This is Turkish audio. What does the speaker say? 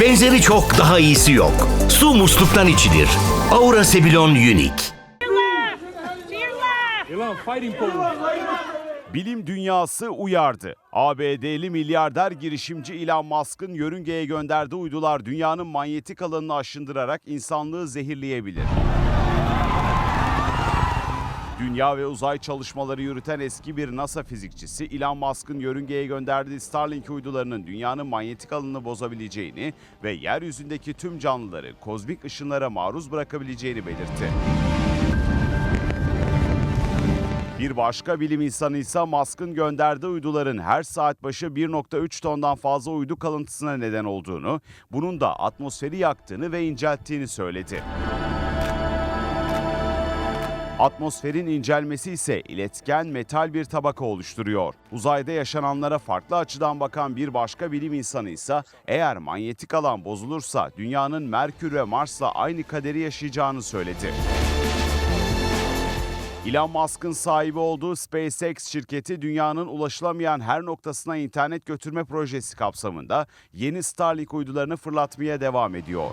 Benzeri çok daha iyisi yok. Su musluktan içilir. Aura Sebilon Unique. Bilim dünyası uyardı. ABD'li milyarder girişimci Elon Musk'ın yörüngeye gönderdiği uydular dünyanın manyetik alanını aşındırarak insanlığı zehirleyebilir. Dünya ve uzay çalışmaları yürüten eski bir NASA fizikçisi Elon Musk'ın yörüngeye gönderdiği Starlink uydularının dünyanın manyetik alanını bozabileceğini ve yeryüzündeki tüm canlıları kozmik ışınlara maruz bırakabileceğini belirtti. Bir başka bilim insanı ise Musk'ın gönderdiği uyduların her saat başı 1.3 tondan fazla uydu kalıntısına neden olduğunu, bunun da atmosferi yaktığını ve incelttiğini söyledi. Atmosferin incelmesi ise iletken metal bir tabaka oluşturuyor. Uzayda yaşananlara farklı açıdan bakan bir başka bilim insanı ise eğer manyetik alan bozulursa dünyanın Merkür ve Mars'la aynı kaderi yaşayacağını söyledi. Elon Musk'ın sahibi olduğu SpaceX şirketi dünyanın ulaşılamayan her noktasına internet götürme projesi kapsamında yeni Starlink uydularını fırlatmaya devam ediyor.